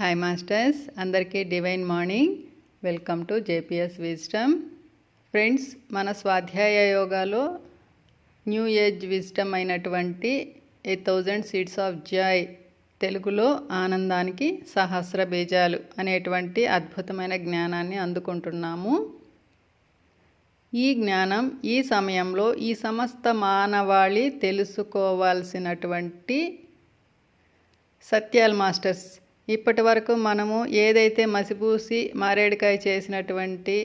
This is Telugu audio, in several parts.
హాయ్ మాస్టర్స్ అందరికీ divine morning welcome to JPS wisdom friends మన స్వాధ్యాయ యోగాలో న్యూ ఏజ్ విజ్డమ్ అయినటువంటి a thousand seeds of joy తెలుగులో ఆనందానికి సహస్ర బీజాలు అనేటువంటి అద్భుతమైన జ్ఞానాన్ని అందుకుంటున్నాము. ఈ జ్ఞానం ఈ సమయంలో ఈ సమస్త మానవాళి తెలుసుకోవాల్సినటువంటి సత్యాల్ మాస్టర్స్. ఇప్పటి వరకు మనము ఏదైతే మసిపూసి మారేడుకాయ చేసినటువంటి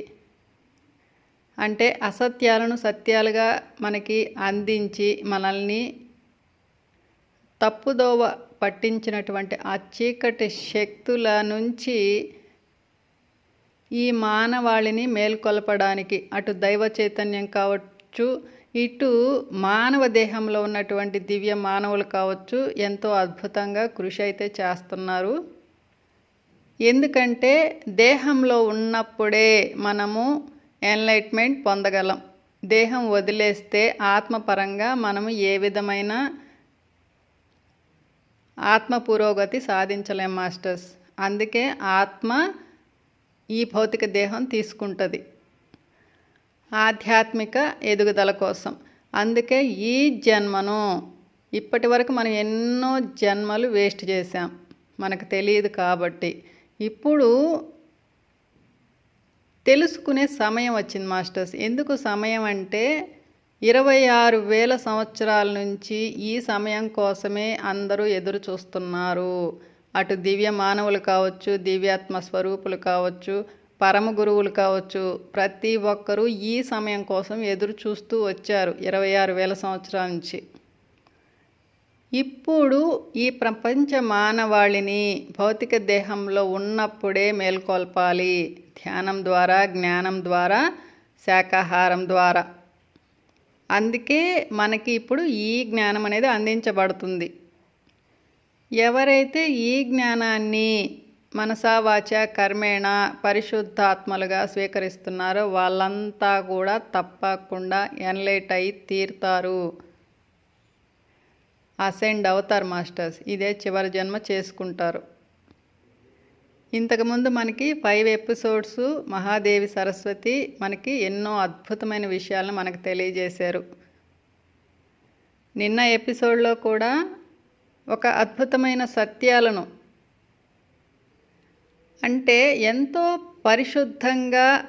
అంటే అసత్యాలను సత్యాలుగా మనకి అందించి మనల్ని తప్పుదోవ పట్టించినటువంటి ఆ చీకటి శక్తుల నుంచి ఈ మానవాళిని మేల్కొల్పడానికి అటు దైవ చైతన్యం కావచ్చు ఇటు మానవ దేహంలో ఉన్నటువంటి దివ్య మానవులు కావచ్చు ఎంతో అద్భుతంగా కృషి అయితే చేస్తున్నారు. ఎందుకంటే దేహంలో ఉన్నప్పుడే మనము ఎన్లైట్మెంట్ పొందగలం. దేహం వదిలేస్తే ఆత్మపరంగా మనము ఏ విధమైన ఆత్మ పురోగతి సాధించలేం మాస్టర్స్. అందుకే ఆత్మ ఈ భౌతిక దేహం తీసుకుంటుంది. ఆధ్యాత్మిక ఎదుగుదల కోసం. అందుకే ఈ జన్మను ఇప్పటి వరకు మనం ఎన్నో జన్మలు వేస్ట్ చేసాం మనకు తెలియదు కాబట్టి. ఇప్పుడు తెలుసుకునే సమయం వచ్చింది మాస్టర్స్. ఎందుకు సమయం అంటే ఇరవై ఆరు వేల సంవత్సరాల నుంచి ఈ సమయం కోసమే అందరూ ఎదురు చూస్తున్నారు. అటు దివ్య మానవులు కావచ్చు దివ్యాత్మ స్వరూపులు కావచ్చు పరమ గురువులు కావచ్చు ప్రతి ఒక్కరూ ఈ సమయం కోసం ఎదురు చూస్తూ వచ్చారు ఇరవై ఆరు వేల సంవత్సరాల నుంచి. ఇప్పుడు ఈ ప్రపంచ మానవాళిని భౌతిక దేహంలో ఉన్నప్పుడే మేల్కొల్పాలి. ధ్యానం ద్వారా జ్ఞానం ద్వారా శాకాహారం ద్వారా. అందుకే మనకి ఇప్పుడు ఈ జ్ఞానం అనేది అందించబడుతుంది. ఎవరైతే ఈ జ్ఞానాన్ని మనసావాచ కర్మేణ పరిశుద్ధాత్మలుగా స్వీకరిస్తున్నారో వాళ్ళంతా కూడా తప్పకుండా ఎన్లైట్ అయి తీరుతారు. అసెండ్ అవుతారు మాస్టర్స్. ఇదే చివరి జన్మ చేసుకుంటారు. ఇంతకుముందు మనకి ఫైవ్ ఎపిసోడ్స్ మహాదేవి సరస్వతి మనకి ఎన్నో అద్భుతమైన విషయాలను మనకు తెలియజేశారు. నిన్న ఎపిసోడ్లో కూడా ఒక అద్భుతమైన సత్యాలను అంటే ఎంతో పరిశుద్ధంగా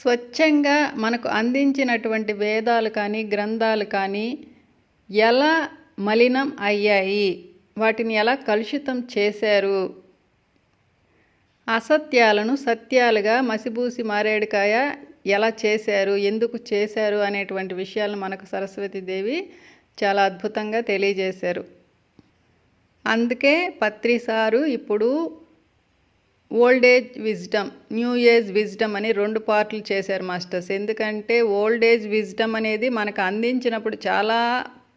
స్వచ్ఛంగా మనకు అందించినటువంటి వేదాలు కానీ గ్రంథాలు కానీ ఎలా మలినం అయ్యాయి? వాటిని ఎలా కలుషితం చేశారు? అసత్యాలను సత్యాలుగా మసిబూసి మారేడుకాయ ఎలా చేశారు? ఎందుకు చేశారు? అనేటువంటి విషయాలను మనకు సరస్వతీదేవి చాలా అద్భుతంగా తెలియజేశారు. అందుకే పత్రి సారు ఇప్పుడు old age wisdom new age wisdom అని రెండు పార్ట్లు చేశారు మాస్టర్స్. ఎందుకంటే ఓల్డ్ ఏజ్ విజ్డమ్ అనేది మనకు అందించినప్పుడు చాలా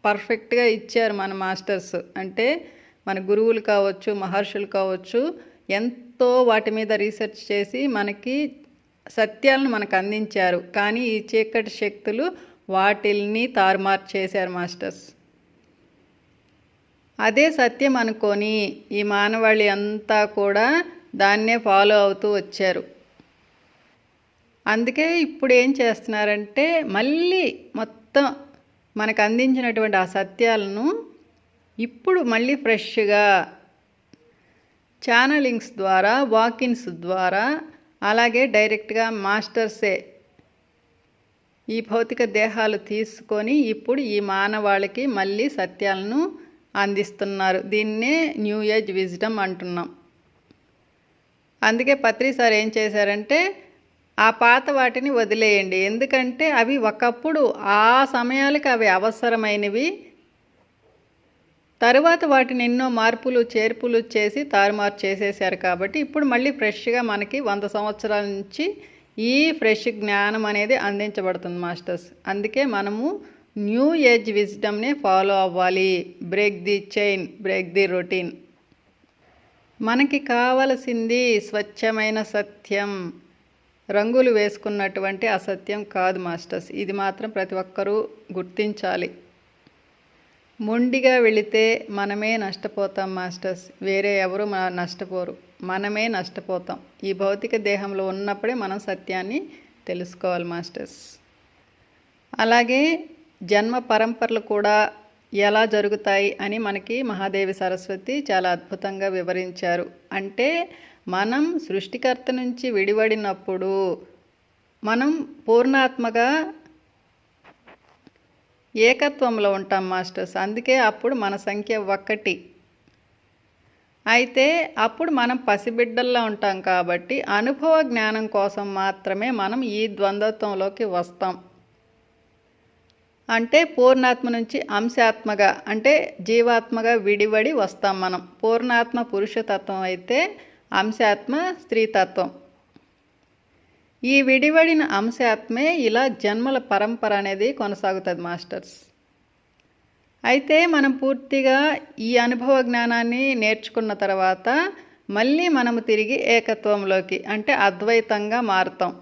పర్ఫెక్ట్గా ఇచ్చారు మన మాస్టర్స్. అంటే మన గురువులు కావచ్చు మహర్షులు కావచ్చు ఎంతో వాటి మీద రీసెర్చ్ చేసి మనకి సత్యాలను మనకు అందించారు. కానీ ఈ చీకటి శక్తులు వాటిల్ని తారుమారు చేశారు మాస్టర్స్. అదే సత్యం అనుకొని ఈ మానవాళి అంతా కూడా దాన్నే ఫాలో అవుతూ వచ్చారు. అందుకే ఇప్పుడు ఏం చేస్తున్నారంటే మళ్ళీ మొత్తం మనకు అందించినటువంటి ఆ సత్యాలను ఇప్పుడు మళ్ళీ ఫ్రెష్గా ఛానలింగ్స్ ద్వారా వాకిన్స్ ద్వారా అలాగే డైరెక్ట్గా మాస్టర్సే ఈ భౌతిక దేహాలు తీసుకొని ఇప్పుడు ఈ మానవాళికి మళ్ళీ సత్యాలను అందిస్తున్నారు. దీన్నే న్యూ ఏజ్ విజ్డమ్ అంటున్నాం. అందుకే పత్రి సార్ ఏం చేశారంటే ఆ పాత వాటిని వదిలేయండి. ఎందుకంటే అవి ఒకప్పుడు ఆ సమయాలకు అవి అవసరమైనవి. తరువాత వాటిని ఎన్నో మార్పులు చేర్పులు చేసి తారుమారు చేసేసారు కాబట్టి ఇప్పుడు మళ్ళీ ఫ్రెష్గా మనకి వంద సంవత్సరాల నుంచి ఈ ఫ్రెష్ జ్ఞానం అనేది అందించబడుతుంది మాస్టర్స్. అందుకే మనము న్యూ ఏజ్ విజ్డమ్ని ఫాలో అవ్వాలి. Break the chain break the routine. మనకి కావలసింది స్వచ్ఛమైన సత్యం. రంగులు వేసుకున్నటువంటి అసత్యం కాదు మాస్టర్స్. ఇది మాత్రం ప్రతి ఒక్కరూ గుర్తించాలి. మొండిగా వెళితే మనమే నష్టపోతాం మాస్టర్స్. వేరే ఎవరు నష్టపోరు. మనమే నష్టపోతాం. ఈ భౌతిక దేహంలో ఉన్నప్పుడే మనం సత్యాన్ని తెలుసుకోవాలి మాస్టర్స్. అలాగే జన్మ పరంపరలు కూడా ఎలా జరుగుతాయి అని మనకి మహాదేవి సరస్వతి చాలా అద్భుతంగా వివరించారు. అంటే మనం సృష్టికర్త నుంచి విడివడినప్పుడు మనం పూర్ణాత్మగా ఏకత్వంలో ఉంటాం మాస్టర్స్. అందుకే అప్పుడు మన సంఖ్య ఒక్కటి. అయితే అప్పుడు మనం పసిబిడ్డల్లో ఉంటాం కాబట్టి అనుభవ జ్ఞానం కోసం మాత్రమే మనం ఈ ద్వంద్వత్వంలోకి వస్తాం. అంటే పూర్ణాత్మ నుంచి అంశాత్మగా అంటే జీవాత్మగా విడివడి వస్తాం మనం. పూర్ణాత్మ పురుషతత్వం అయితే అంశాత్మ స్త్రీతత్వం. ఈ విడివడిన అంశాత్మే ఇలా జన్మల పరంపర అనేది కొనసాగుతుంది మాస్టర్స్. అయితే మనం పూర్తిగా ఈ అనుభవ జ్ఞానాన్ని నేర్చుకున్న తర్వాత మళ్ళీ మనము తిరిగి ఏకత్వంలోకి అంటే అద్వైతంగా మారుతాం.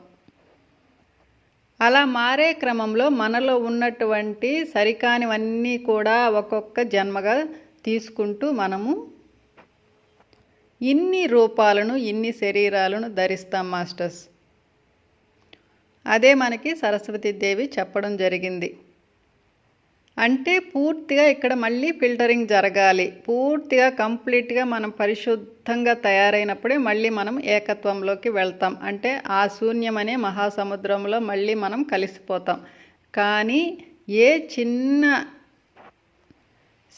అలా మారే క్రమంలో మనలో ఉన్నటువంటి సరికానివన్నీ కూడా ఒక్కొక్క జన్మగా తీసుకుంటూ మనము ఇన్ని రూపాలను ఇన్ని శరీరాలను ధరిస్తాం మాస్టర్స్. అదే మనకి సరస్వతీదేవి చెప్పడం జరిగింది. అంటే పూర్తిగా ఇక్కడ మళ్ళీ ఫిల్టరింగ్ జరగాలి. పూర్తిగా కంప్లీట్గా మనం పరిశుద్ధంగా తయారైనప్పుడే మళ్ళీ మనం ఏకత్వంలోకి వెళ్తాం. అంటే ఆ శూన్యం అనే మహాసముద్రంలో మళ్ళీ మనం కలిసిపోతాం. కానీ ఏ చిన్న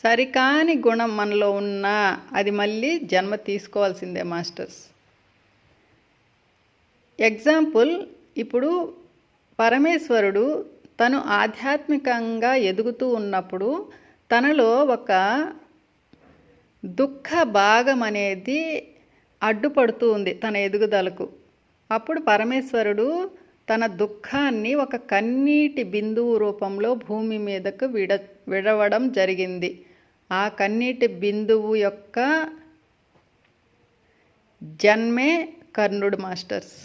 సరికాని గుణం మనలో ఉన్నా అది మళ్ళీ జన్మ తీసుకోవాల్సిందే మాస్టర్స్. ఎగ్జాంపుల్ ఇప్పుడు పరమేశ్వరుడు తను ఆధ్యాత్మికంగా ఎదుగుతూ ఉన్నప్పుడు తనలో ఒక దుఃఖ భాగం అనేది అడ్డుపడుతూ ఉంది తన ఎదుగుదలకు. అప్పుడు పరమేశ్వరుడు తన దుఃఖాన్ని ఒక కన్నీటి బిందువు రూపంలో భూమి మీదకు విడ విడవడం జరిగింది. ఆ కన్నీటి బిందువు యొక్క జన్మే కర్ణుడు మాస్టర్స్.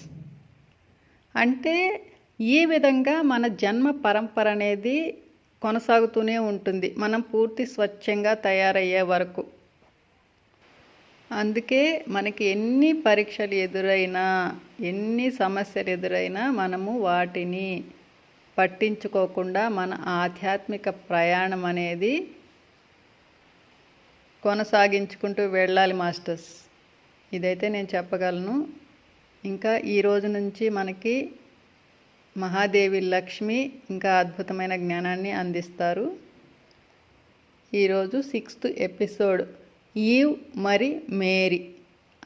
అంటే ఈ విధంగా మన జన్మ పరంపర అనేది కొనసాగుతూనే ఉంటుంది. మనం పూర్తి స్వచ్ఛంగా తయారయ్యే వరకు. అందుకే మనకి ఎన్ని పరీక్షలు ఎదురైనా ఎన్ని సమస్యలు ఎదురైనా మనము వాటిని పట్టించుకోకుండా మన ఆధ్యాత్మిక ప్రయాణం అనేది కొనసాగించుకుంటూ వెళ్ళాలి మాస్టర్స్. ఇదైతే నేను చెప్పగలను. ఇంకా ఈ రోజు నుంచి మనకి మహాదేవి లక్ష్మి ఇంకా అద్భుతమైన జ్ఞానాన్ని అందిస్తారు. ఈరోజు సిక్స్త్ ఎపిసోడ్. ఈవ్ మరి మేరీ.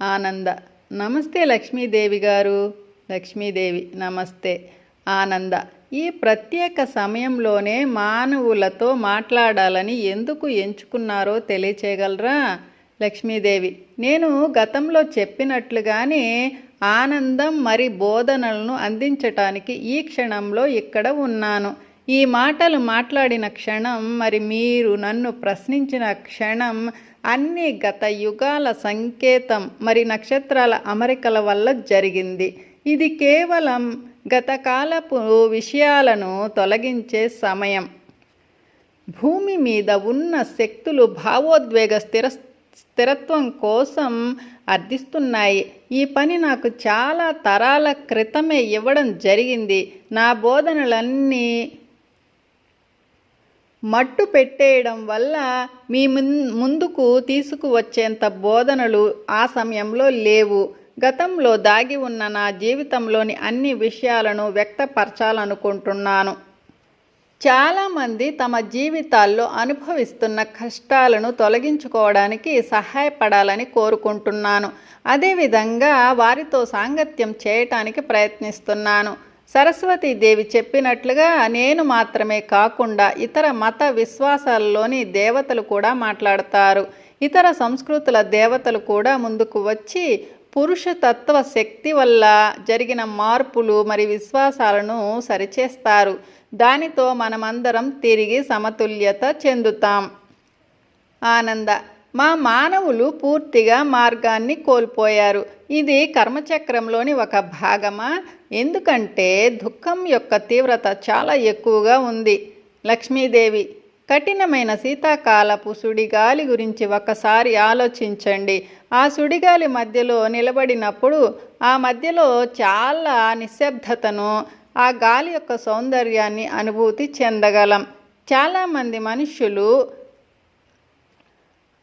ఆనంద. నమస్తే లక్ష్మీదేవి గారు. లక్ష్మీదేవి నమస్తే. ఆనంద. ఈ ప్రత్యేక సమయంలోనే మానవులతో మాట్లాడాలని ఎందుకు ఎంచుకున్నారో తెలియచేయగలరా? లక్ష్మీదేవి నేను గతంలో చెప్పినట్లుగానే ఆనందం మరి బోధనలను అందించటానికి ఈ క్షణంలో ఇక్కడ ఉన్నాను. ఈ మాటలు మాట్లాడిన క్షణం మరి మీరు నన్ను ప్రశ్నించిన క్షణం అన్ని గత యుగాల సంకేతం మరి నక్షత్రాల అమరికల వల్ల జరిగింది. ఇది కేవలం గతకాలపు విషయాలను తొలగించే సమయం. భూమి మీద ఉన్న శక్తులు భావోద్వేగ స్థిర స్థిరత్వం కోసం అర్థిస్తున్నాయి. ఈ పని నాకు చాలా తరాల క్రితమే ఇవ్వడం జరిగింది. నా బోధనలన్నీ మట్టు పెట్టేయడం వల్ల మీ ముందుకు తీసుకువచ్చేంత బోధనలు ఆ సమయంలో లేవు. గతంలో దాగి ఉన్న నా జీవితంలోని అన్ని విషయాలను వ్యక్తపరచాలనుకుంటున్నాను. చాలామంది తమ జీవితాల్లో అనుభవిస్తున్న కష్టాలను తొలగించుకోవడానికి సహాయపడాలని కోరుకుంటున్నాను. అదేవిధంగా వారితో సాంగత్యం చేయటానికి ప్రయత్నిస్తున్నాను. సరస్వతీదేవి చెప్పినట్లుగా నేను మాత్రమే కాకుండా ఇతర మత విశ్వాసాల్లోని దేవతలు కూడా మాట్లాడతారు. ఇతర సంస్కృతుల దేవతలు కూడా ముందుకు వచ్చి పురుషతత్వ శక్తి వల్ల జరిగిన మార్పులు మరి విశ్వాసాలను సరిచేస్తారు. దానితో మనమందరం తిరిగి సమతుల్యత చెందుతాం. ఆనంద మా మానవులు పూర్తిగా మార్గాన్ని కోల్పోయారు. ఇది కర్మచక్రంలోని ఒక భాగమా? ఎందుకంటే దుఃఖం యొక్క తీవ్రత చాలా ఎక్కువగా ఉంది. లక్ష్మీదేవి కఠినమైన శీతాకాలపు సుడిగాలి గురించి ఒకసారి ఆలోచించండి. ఆ సుడిగాలి మధ్యలో నిలబడినప్పుడు ఆ మధ్యలో చాలా నిశ్శబ్దతను ఆ గాలి యొక్క సౌందర్యాన్ని అనుభూతి చెందగలం. చాలామంది మనుషులు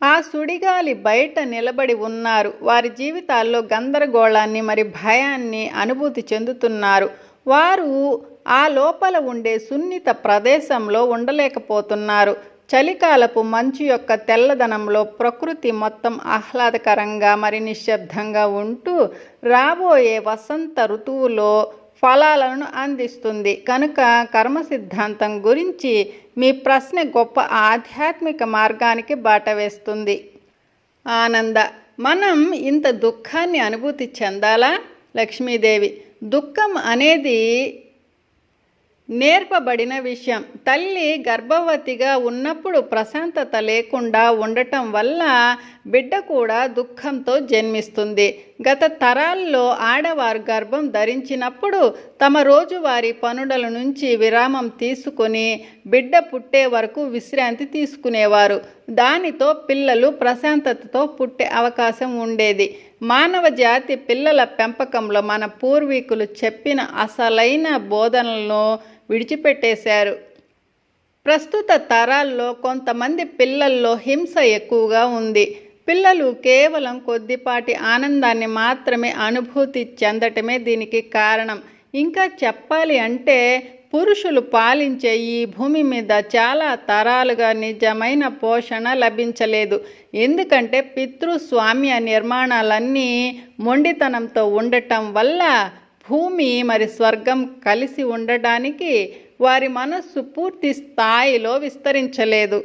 ఆ సుడిగాలి బయట నిలబడి ఉన్నారు. వారి జీవితాల్లో గందరగోళాన్ని మరి భయాన్ని అనుభూతి చెందుతున్నారు. వారు ఆ లోపల ఉండే సున్నిత ప్రదేశంలో ఉండలేకపోతున్నారు. చలికాలపు మంచు యొక్క తెల్లదనంలో ప్రకృతి మొత్తం ఆహ్లాదకరంగా మరి నిశ్శబ్దంగా ఉంటూ రాబోయే వసంత ఋతువులో ఫలాలను అందిస్తుంది. కనుక కర్మ సిద్ధాంతం గురించి మీ ప్రశ్న గొప్ప ఆధ్యాత్మిక మార్గానికి బాట వేస్తుంది. ఆనంద మనం ఇంత దుఃఖాన్ని అనుభూతి చెందాలా? లక్ష్మీదేవి దుఃఖం అనేది నేర్పబడిన విషయం. తల్లి గర్భవతిగా ఉన్నప్పుడు ప్రశాంతత లేకుండా ఉండటం వల్ల బిడ్డ కూడా దుఃఖంతో జన్మిస్తుంది. గత తరాల్లో ఆడవారు గర్భం ధరించినప్పుడు తమ రోజువారీ పనుల నుంచి విరామం తీసుకొని బిడ్డ పుట్టే వరకు విశ్రాంతి తీసుకునేవారు. దానితో పిల్లలు ప్రశాంతతతో పుట్టే అవకాశం ఉండేది. మానవ జాతి పిల్లల పెంపకంలో మన పూర్వీకులు చెప్పిన అసలైన బోధనలను విడిచిపెట్టేశారు. ప్రస్తుత తరాల్లో కొంతమంది పిల్లల్లో హింస ఎక్కువగా ఉంది. పిల్లలు కేవలం కొద్దిపాటి ఆనందాన్ని మాత్రమే అనుభూతి చెందటమే దీనికి కారణం. ఇంకా చెప్పాలి అంటే పురుషులు పాలించే ఈ భూమి మీద చాలా తరాలుగా నిజమైన పోషణ లభించలేదు. ఎందుకంటే పితృస్వామ్య నిర్మాణాలన్నీ మొండితనంతో ఉండటం వల్ల భూమి మరి స్వర్గం కలిసి ఉండడానికి వారి మనస్సు పూర్తి స్థాయిలో విస్తరించలేదు.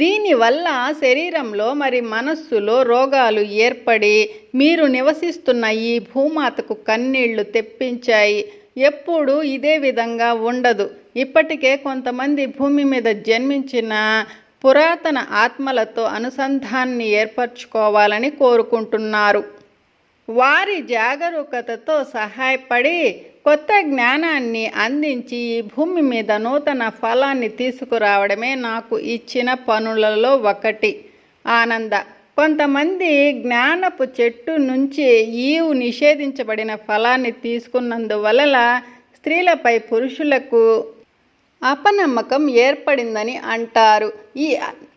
దీనివల్ల శరీరంలో మరి మనస్సులో రోగాలు ఏర్పడి మీరు నివసిస్తున్న ఈ భూమాతకు కన్నీళ్ళు తెప్పించాయి. ఎప్పుడు ఇదే విధంగా ఉండదు. ఇప్పటికే కొంతమంది భూమి మీద జన్మించిన పురాతన ఆత్మలతో అనుసంధాన్ని ఏర్పరచుకోవాలని కోరుకుంటున్నారు. వారి జాగరూకతతో సహాయపడి కొత్త జ్ఞానాన్ని అందించి ఈ భూమి మీద నూతన ఫలాన్ని తీసుకురావడమే నాకు ఇచ్చిన పనులలో ఒకటి. ఆనంద కొంతమంది జ్ఞానపు చెట్టు నుంచి ఈవు నిషేధించబడిన ఫలాన్ని తీసుకున్నందువలన స్త్రీలపై పురుషులకు అపనమ్మకం ఏర్పడిందని అంటారు. ఈ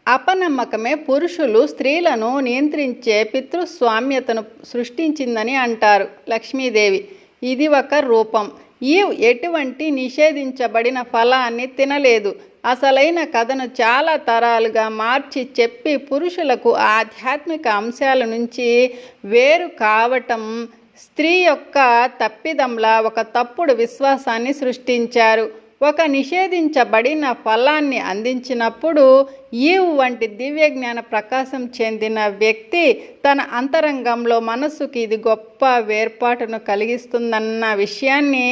అపనమ్మకమే పురుషులు స్త్రీలను నియంత్రించే పితృస్వామ్యతను సృష్టించిందని అంటారు లక్ష్మీదేవి. ఇది ఒక రూపం. ఈ ఎటువంటి నిషేధించబడిన ఫలాన్ని తినలేదు. అసలైన కథను చాలా తరాలుగా మార్చి చెప్పి పురుషులకు ఆధ్యాత్మిక అంశాల నుంచి వేరు కావటం స్త్రీ యొక్క తప్పిదంలా ఒక తప్పుడు విశ్వాసాన్ని సృష్టించారు. ఒక నిషేధించబడిన ఫలాన్ని అందించినప్పుడు ఈవ్ వంటి దివ్య జ్ఞాన ప్రకాశం చెందిన వ్యక్తి తన అంతరంగంలో మనస్సుకి ఇది గొప్ప వేర్పాటును కలిగిస్తుందన్న విషయాన్ని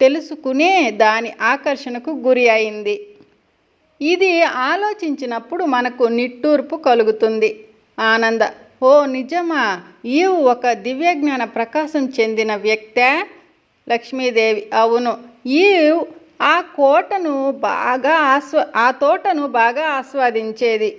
తెలుసుకునే దాని ఆకర్షణకు గురి అయింది. ఇది ఆలోచించినప్పుడు మనకు నిట్టూర్పు కలుగుతుంది. ఆనంద ఓ నిజమా? ఈవ్ ఒక దివ్యజ్ఞాన ప్రకాశం చెందిన వ్యక్తే? లక్ష్మీదేవి అవును. ఈవ్ ఆ కోటను బాగా ఆస్వా ఆ తోటను బాగా ఆస్వాదించేది.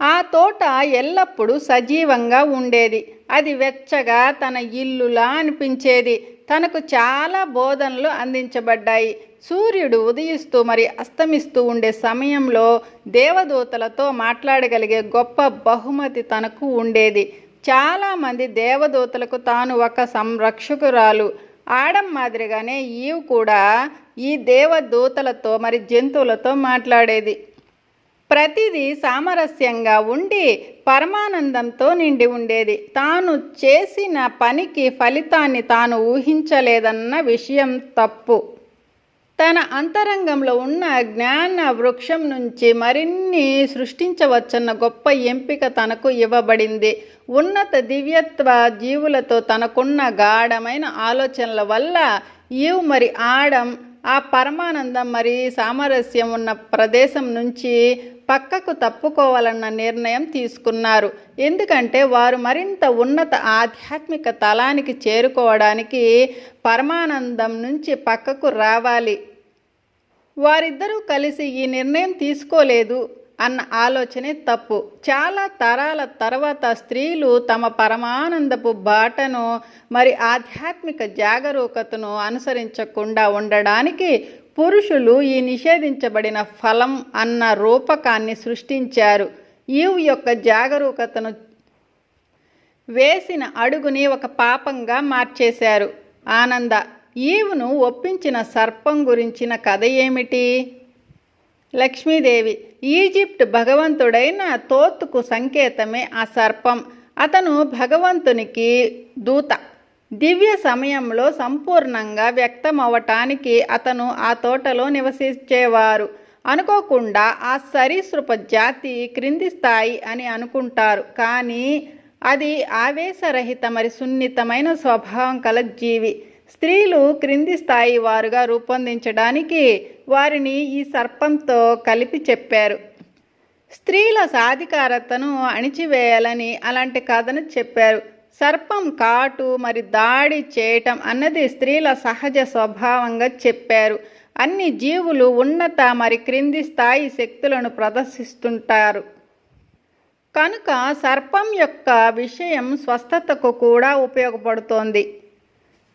ఆ తోట ఎల్లప్పుడూ సజీవంగా ఉండేది. అది వెచ్చగా తన ఇల్లులా అనిపించేది. తనకు చాలా బోధనలు అందించబడ్డాయి. సూర్యుడు ఉదయిస్తూ మరి అస్తమిస్తూ ఉండే సమయంలో దేవదూతలతో మాట్లాడగలిగే గొప్ప బహుమతి తనకు ఉండేది. చాలామంది దేవదూతలకు తాను ఒక సంరక్షకురాలు. ఆడం మాదిరిగానే ఈవ్ కూడా ఈ దేవదూతలతో మరి జంతువులతో మాట్లాడేది. ప్రతిదీ సామరస్యంగా ఉండి పరమానందంతో నిండి ఉండేది. తాను చేసిన పనికి ఫలితాన్ని తాను ఊహించలేదన్న విషయం తప్పు. తన అంతరంగంలో ఉన్న జ్ఞాన వృక్షం నుంచి మరిన్ని సృష్టించవచ్చన్న గొప్ప ఎంపిక తనకు ఇవ్వబడింది. ఉన్నత దివ్యత్వ జీవులతో తనకున్న గాఢమైన ఆలోచనల వల్ల ఈవ్ మరి ఆడం ఆ పరమానందం మరి సామరస్యం ఉన్న ప్రదేశం నుంచి పక్కకు తప్పుకోవాలన్న నిర్ణయం తీసుకున్నారు. ఎందుకంటే వారు మరింత ఉన్నత ఆధ్యాత్మిక తలానికి చేరుకోవడానికి పరమానందం నుంచి పక్కకు రావాలి. వారిద్దరూ కలిసి ఈ నిర్ణయం తీసుకోలేదు అన్న ఆలోచనే తప్పు. చాలా తరాల తర్వాత స్త్రీలు తమ పరమానందపు బాటను మరి ఆధ్యాత్మిక జాగరూకతను అనుసరించకుండా ఉండడానికి పురుషులు ఈ నిషేధించబడిన ఫలం అన్న రూపకాన్ని సృష్టించారు. ఈవ్ యొక్క జాగరూకతను వేసిన అడుగుని ఒక పాపంగా మార్చేశారు. ఆనంద ఈవును ఒప్పించిన సర్పం గురించిన కథ ఏమిటి? లక్ష్మీదేవి ఈజిప్ట్ భగవంతుడైన తోత్తుకు సంకేతమే ఆ సర్పం. అతను భగవంతునికి దూత. దివ్య సమయంలో సంపూర్ణంగా వ్యక్తమవటానికి అతను ఆ తోటలో నివసించేవారు. అనుకోకుండా ఆ సరీసృప జాతి క్రింది స్థాయి అని అనుకుంటారు. కానీ అది ఆవేశరహిత మరి సున్నితమైన స్వభావం కల జీవి. స్త్రీలు క్రింది స్థాయి వారుగా రూపొందించడానికి వారిని ఈ సర్పంతో కలిపి చెప్పారు. స్త్రీల సాధికారతను అణిచివేయాలని అలాంటి కథను చెప్పారు. సర్పం కాటు మరి దాడి చేయటం అన్నది స్త్రీల సహజ స్వభావంగా చెప్పారు. అన్ని జీవులు ఉన్నత మరి క్రింది స్థాయి శక్తులను ప్రదర్శిస్తుంటారు. కనుక సర్పం యొక్క విషయం స్వస్థతకు కూడా ఉపయోగపడుతోంది.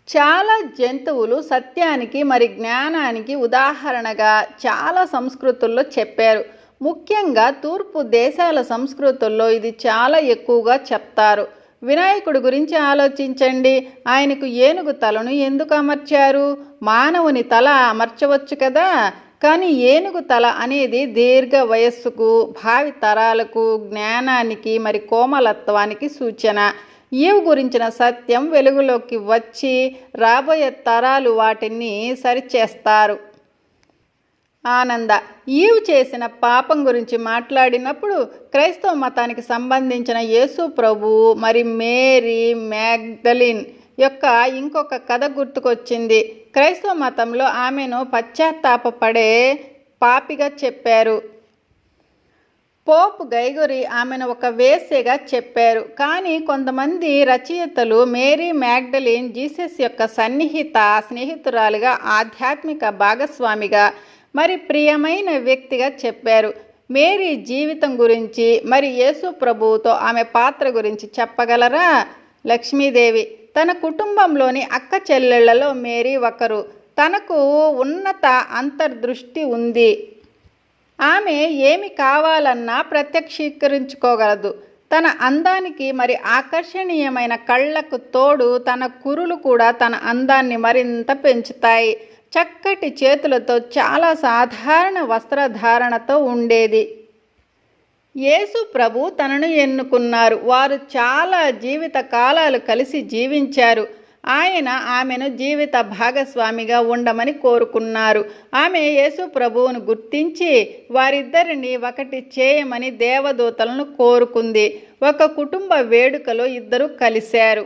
చాలా జంతువులు సత్యానికి మరి జ్ఞానానికి ఉదాహరణగా చాలా సంస్కృతుల్లో చెప్పారు. ముఖ్యంగా తూర్పు దేశాల సంస్కృతుల్లో ఇది చాలా ఎక్కువగా చెప్తారు. వినాయకుడి గురించి ఆలోచించండి. ఆయనకు ఏనుగు తలను ఎందుకు అమర్చారు? మానవుని తల అమర్చవచ్చు కదా? కానీ ఏనుగు తల అనేది దీర్ఘ వయస్సుకు భావి తరాలకు జ్ఞానానికి మరి కోమలత్వానికి సూచన. ఈవ్ గురించిన సత్యం వెలుగులోకి వచ్చి రాబోయే తరాలు వాటిని సరిచేస్తారు? ఆనంద ఈవ్ చేసిన పాపం గురించి మాట్లాడినప్పుడు క్రైస్తవ మతానికి సంబంధించిన యేసు ప్రభు మరి మేరీ మ్యాగ్దలిన్ యొక్క ఇంకొక కథ గుర్తుకొచ్చింది. క్రైస్తవ మతంలో ఆమెను పశ్చాత్తాపపడే పాపిగా చెప్పారు. పోప్ గైగురి ఆమెను ఒక వేశ్యగా చెప్పారు. కానీ కొంతమంది రచయితలు మేరీ మ్యాగ్డలిన్ జీసస్ యొక్క సన్నిహిత స్నేహితురాలుగా ఆధ్యాత్మిక భాగస్వామిగా మరి ప్రియమైన వ్యక్తిగా చెప్పారు. మేరీ జీవితం గురించి మరి యేసు ప్రభువుతో ఆమె పాత్ర గురించి చెప్పగలరా? లక్ష్మీదేవి తన కుటుంబంలోని అక్క చెల్లెళ్ళలో మేరీ ఒకరు. తనకు ఉన్నత అంతర్దృష్టి ఉంది. ఆమె ఏమి కావాలన్నా ప్రత్యక్షీకరించుకోగలదు. తన అందానికి మరి ఆకర్షణీయమైన కళ్ళకు తోడు తన కురులు కూడా తన అందాన్ని మరింత పెంచుతాయి. చక్కటి చేతులతో చాలా సాధారణ వస్త్రధారణతో ఉండేది. యేసు ప్రభు తనను ఎన్నుకున్నారు. వారు చాలా జీవిత కాలాలు కలిసి జీవించారు. ఆయన ఆమెను జీవిత భాగస్వామిగా ఉండమని కోరుకున్నారు. ఆమె యేసు ప్రభువును గుర్తించి వారిద్దరిని ఒకటి చేయమని దేవదూతలను కోరుకుంది. ఒక కుటుంబ వేడుకలో ఇద్దరు కలిశారు.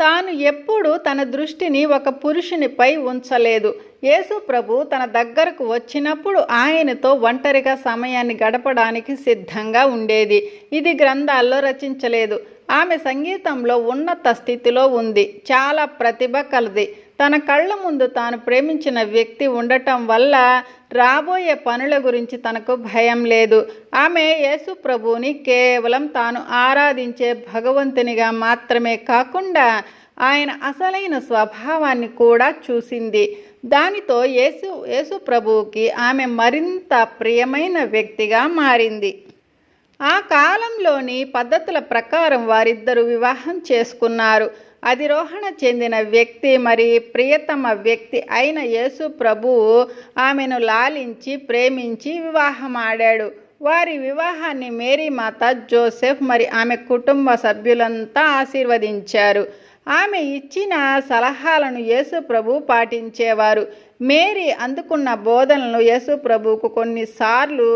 తాను ఎప్పుడూ తన దృష్టిని ఒక పురుషునిపై ఉంచలేదు. యేసు ప్రభు తన దగ్గరకు వచ్చినప్పుడు ఆయనతో ఒంటరిగా సమయాన్ని గడపడానికి సిద్ధంగా ఉండేది. ఇది గ్రంథాల్లో రచించలేదు. ఆమె సంగీతంలో ఉన్నత స్థితిలో ఉంది. చాలా ప్రతిభ కలది. తన కళ్ళ ముందు తాను ప్రేమించిన వ్యక్తి ఉండటం వల్ల రాబోయే పనుల గురించి తనకు భయం లేదు. ఆమె యేసు ప్రభువుని కేవలం తాను ఆరాధించే భగవంతునిగా మాత్రమే కాకుండా ఆయన అసలైన స్వభావాన్ని కూడా చూసింది. దానితో యేసు యేసు ప్రభువుకి ఆమె మరింత ప్రియమైన వ్యక్తిగా మారింది. ఆ కాలంలోని పద్ధతుల ప్రకారం వారిద్దరూ వివాహం చేసుకున్నారు. అధిరోహణ చెందిన వ్యక్తి మరి ప్రియతమ వ్యక్తి అయిన యేసు ప్రభువు ఆమెను లాలించి ప్రేమించి వివాహమాడాడు. వారి వివాహాన్ని మేరీ మాత జోసెఫ్ మరి ఆమె కుటుంబ సభ్యులంతా ఆశీర్వదించారు. ఆమె ఇచ్చిన సలహాలను యేసు ప్రభు పాటించేవారు. మేరీ అందుకున్న బోధనలు యేసు ప్రభువుకు కొన్నిసార్లు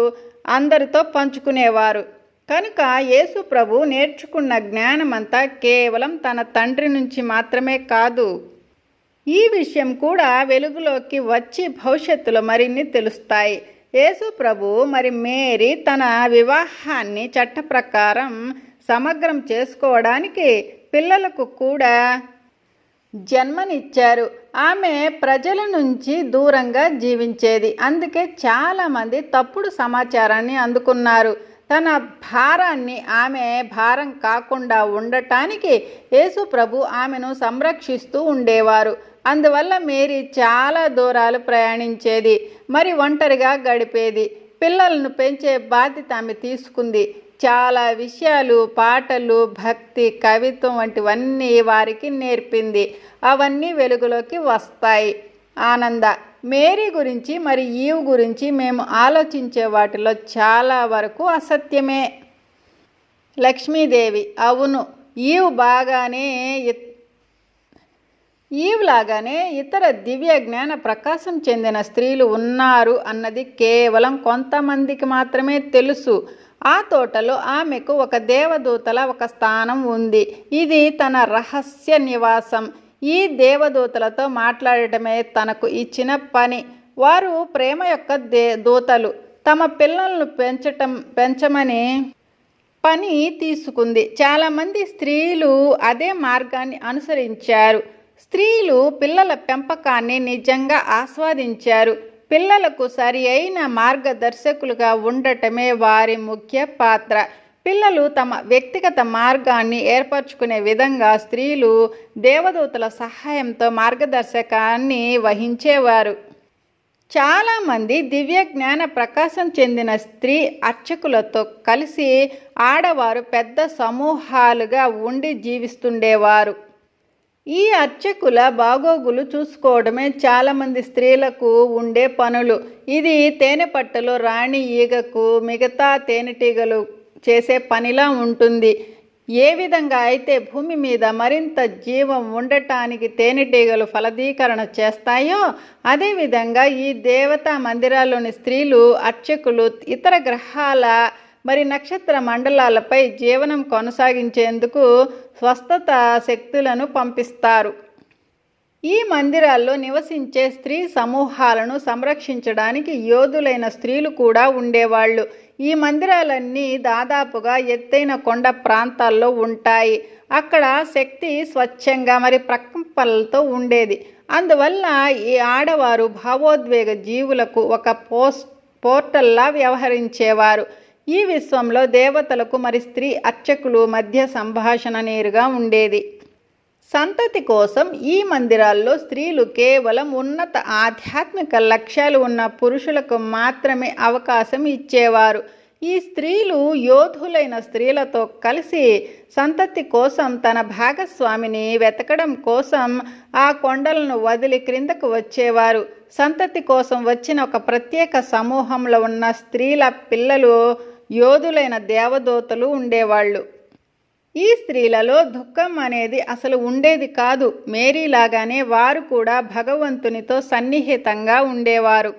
అందరితో పంచుకునేవారు. కనుక యేసు ప్రభు నేర్చుకున్న జ్ఞానమంతా కేవలం తన తండ్రి నుంచి మాత్రమే కాదు. ఈ విషయం కూడా వెలుగులోకి వచ్చి భవిష్యత్తులో మరిన్ని తెలుస్తాయి. యేసు ప్రభు మరి మేరీ తన వివాహాన్ని చట్ట ప్రకారం సమగ్రం చేసుకోవడానికి పిల్లలకు కూడా జన్మనిచ్చారు. ఆమె ప్రజల నుంచి దూరంగా జీవించేది. అందుకే చాలామంది తప్పుడు సమాచారాన్ని అందుకున్నారు. తన భారాన్ని ఆమె భారం కాకుండా ఉండటానికి యేసు ప్రభు ఆమెను సంరక్షిస్తూ ఉండేవారు. అందువల్ల మేరీ చాలా దూరాలు ప్రయాణించేది మరి ఒంటరిగా గడిపేది. పిల్లలను పెంచే బాధ్యత ఆమె తీసుకుంది. చాలా విషయాలు పాటలు భక్తి కవిత్వం వంటివన్నీ వారికి నేర్పింది. అవన్నీ వెలుగులోకి వస్తాయి. ఆనంద. మేరీ గురించి మరి ఈవ్ గురించి మేము ఆలోచించే వాటిలో చాలా వరకు అసత్యమే. లక్ష్మీదేవి అవును ఈవ్ బాగానే ఈవ్ లాగానే ఇతర దివ్య జ్ఞాన ప్రకాశం చెందిన స్త్రీలు ఉన్నారు అన్నది కేవలం కొంతమందికి మాత్రమే తెలుసు. ఆ తోటలో ఆమెకు ఒక దేవదూతల ఒక స్థానం ఉంది. ఇది తన రహస్య నివాసం. ఈ దేవదూతలతో మాట్లాడటమే తనకు ఇచ్చిన పని. వారు ప్రేమ యొక్క దే దూతలు. తమ పిల్లలను పెంచటం పెంచమని పని తీసుకుంది. చాలామంది స్త్రీలు అదే మార్గాన్ని అనుసరించారు. స్త్రీలు పిల్లల పెంపకాన్ని నిజంగా ఆస్వాదించారు. పిల్లలకు సరి అయిన మార్గదర్శకులుగా ఉండటమే వారి ముఖ్య పాత్ర. పిల్లలు తమ వ్యక్తిగత మార్గాన్ని ఏర్పరచుకునే విధంగా స్త్రీలు దేవదూతల సహాయంతో మార్గదర్శకాన్ని వహించేవారు. చాలామంది దివ్య జ్ఞాన ప్రకాశం చెందిన స్త్రీ అర్చకులతో కలిసి ఆడవారు పెద్ద సమూహాలుగా ఉండి జీవిస్తుండేవారు. ఈ అర్చకుల బాగోగులు చూసుకోవడమే చాలామంది స్త్రీలకు ఉండే పనులు. ఇది తేనెపట్టలో రాణి ఈగకు మిగతా తేనెటీగలు చేసే పనిలా ఉంటుంది. ఏ విధంగా అయితే భూమి మీద మరింత జీవం ఉండటానికి తేనెటీగలు ఫలదీకరణ చేస్తాయో అదేవిధంగా ఈ దేవతా మందిరాల్లోని స్త్రీలు అర్చకులు ఇతర గ్రహాల మరి నక్షత్ర మండలాలపై జీవనం కొనసాగించేందుకు స్వస్థత శక్తులను పంపిస్తారు. ఈ మందిరాల్లో నివసించే స్త్రీ సమూహాలను సంరక్షించడానికి యోధులైన స్త్రీలు కూడా ఉండేవాళ్ళు. ఈ మందిరాలన్నీ దాదాపుగా ఎత్తైన కొండ ప్రాంతాల్లో ఉంటాయి. అక్కడ శక్తి స్వచ్ఛంగా మరి ప్రకంపనలతో ఉండేది. అందువల్ల ఈ ఆడవారు భావోద్వేగ జీవులకు ఒక పోస్ట్ పోర్టల్లా వ్యవహరించేవారు. ఈ విశ్వంలో దేవతలకు మరి స్త్రీ అర్చకులు మధ్య సంభాషణ నేరుగా ఉండేది. సంతతి కోసం ఈ మందిరాల్లో స్త్రీలు కేవలం ఉన్నత ఆధ్యాత్మిక లక్ష్యాలు ఉన్న పురుషులకు మాత్రమే అవకాశం ఇచ్చేవారు. ఈ స్త్రీలు యోధులైన స్త్రీలతో కలిసి సంతతి కోసం తన భాగస్వామిని వెతకడం కోసం ఆ కొండలను వదిలి క్రిందకు వచ్చేవారు. సంతతి కోసం వచ్చిన ఒక ప్రత్యేక సమూహంలో ఉన్న స్త్రీల పిల్లలు యోధులైన దేవదూతలు ఉండేవాళ్ళు. ఈ స్త్రీలలో దుఃఖం అనేది అసలు ఉండేది కాదు. మేరీలాగానే వారు కూడా భగవంతునితో సన్నిహితంగా ఉండేవారు.